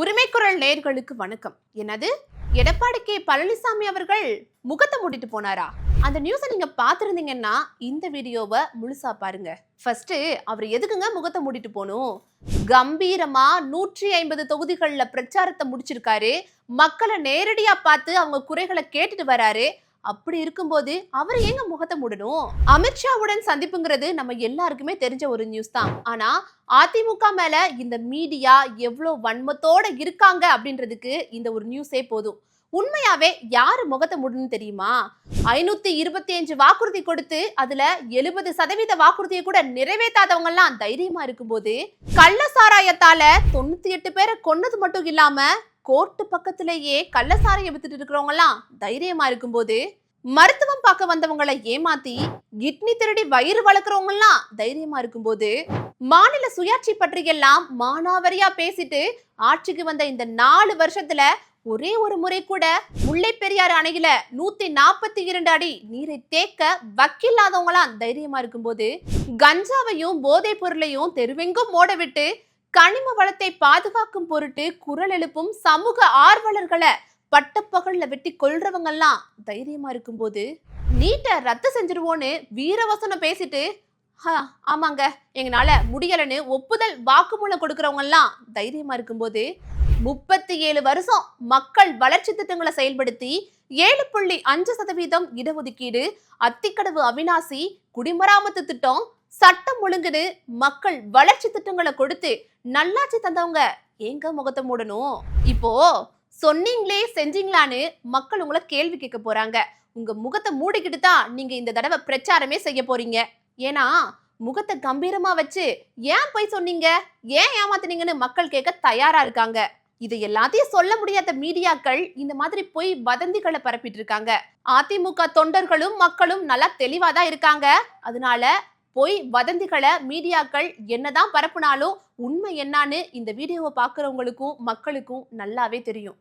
உரிமைக்குரல் நேர்களுக்கு வணக்கம். என்னது? எடப்பாடி கே. பழனிசாமி அவர்கள் முகத்தை மூடிட்டு போனாரா? அந்த நியூஸை நீங்க பார்த்திருந்தீங்கன்னா இந்த வீடியோவை முழுசா பாருங்க. ஃபர்ஸ்ட் அவர் எதுக்குங்க முகத்தை மூடிட்டு போகணும்? கம்பீரமா நூற்றி ஐம்பது தொகுதிகளில் பிரச்சாரத்தை முடிச்சிருக்காரு. மக்களை நேரடியா பார்த்து அவங்க குறைகளை கேட்டுட்டு வராரு. அப்படி இருக்கும்போது அவர் ஏங்க முகத்தை முடணும்? அமித்ஷாவுடன் சந்திப்புங்கிறது நம்ம எல்லாருக்குமே தெரிஞ்ச ஒரு நியூஸ் தான். ஆனா அதிமுக மேல இந்த மீடியா எவ்வளோ வன்மத்தோட இருக்காங்க அப்படின்றதுக்கு இந்த ஒரு நியூஸே போதும். உண்மையாவே யாரு முகத்தை மூடணும் தெரியுமா? ஐநூத்தி இருபத்தி அஞ்சு வாக்குறுதி கொடுத்து அதுல எழுபது சதவீத வாக்குறுதியை கூட நிறைவேற்றாதவங்க எல்லாம் தைரியமா இருக்கும்போது கள்ள சாராயத்தால தொண்ணூத்தி எட்டு பேரை கொன்னது மட்டும் இல்லாம கோர்ட்டு பக்கத்திலேயே கள்ளசாரையை வித்துட்டு இருக்கிறவங்க எல்லாம் தைரியமா இருக்கும்போது மருத்துவம் பார்க்க வந்தவங்களை ஏமாத்தி கிட்னி திருடி வயிறு வளர்க்குறவங்கலாம் தைரியமா இருக்கும்போது மாநில சுயாட்சி பற்றி எல்லாம் மானாவரியா பேசிட்டு ஆட்சிக்கு வந்த இந்த நாலு வருஷத்துல ஒரே ஒரு முறை கூட முல்லை பெரியார் அணையில நூத்தி நாற்பத்தி இரண்டு அடி நீரை தேக்க வக்கில்லாதவங்களாம் தைரியமா இருக்கும்போது கஞ்சாவையும் போதைப் பொருளையும் தெருவெங்கும் ஓட விட்டு கனிம வளத்தை பாதுகாக்கும் பொருட்டு குரல் எழுப்பும் சமூக ஆர்வலர்களை பட்டப்பகல்ல வெட்டி கொள்றவங்கெல்லாம் தைரியமா இருக்கும்போது நீட்டை ரத்து செஞ்சிருவோன்னு வீரவசனம் பேசிட்டு "ஹா, ஆமாங்க எங்களால முடியலன்னு ஒப்புதல் வாக்குமூலம் கொடுக்கறவங்கெல்லாம் தைரியமா இருக்கும்போது முப்பத்தி ஏழு வருஷம் மக்கள் வளர்ச்சி திட்டங்களை செயல்படுத்தி ஏழு புள்ளி அஞ்சு சதவீதம் இடஒதுக்கீடு அத்திக்கடவு அவினாசி குடிமராமத்து திட்டம் சட்டம் ஒழுங்குன்னு மக்கள் வளர்ச்சி திட்டங்களை கொடுத்து நல்லாட்சி தந்தவங்க எங்க முகத்தை மூடணும்? இப்போ சொன்னீங்களே செஞ்சீங்களான்னு மக்கள் உங்களை கேள்வி கேட்க போறாங்க. உங்க முகத்தை மூடிக்கிட்டு தான் நீங்க இந்த தடவை பிரச்சாரமே செய்ய போறீங்க. ஏன்னா முகத்தை கம்பீரமா வச்சு ஏன் போய் சொன்னீங்க? ஏன் ஏமாத்துனீங்கன்னு மக்கள் கேட்க தயாரா இருக்காங்க. இது எல்லாத்தையும் சொல்ல முடியாத மீடியாக்கள் இந்த மாதிரி போய் வதந்திகளை பரப்பிட்டு இருக்காங்க. அதிமுக தொண்டர்களும் மக்களும் நல்லா தெளிவாதான் இருக்காங்க. அதனால பொய் வதந்திகளை மீடியாக்கள் என்னதான் பரப்புனாலும் உண்மை என்னான்னு இந்த வீடியோவை பார்க்குறவங்களுக்கும் மக்களுக்கும் நல்லாவே தெரியும்.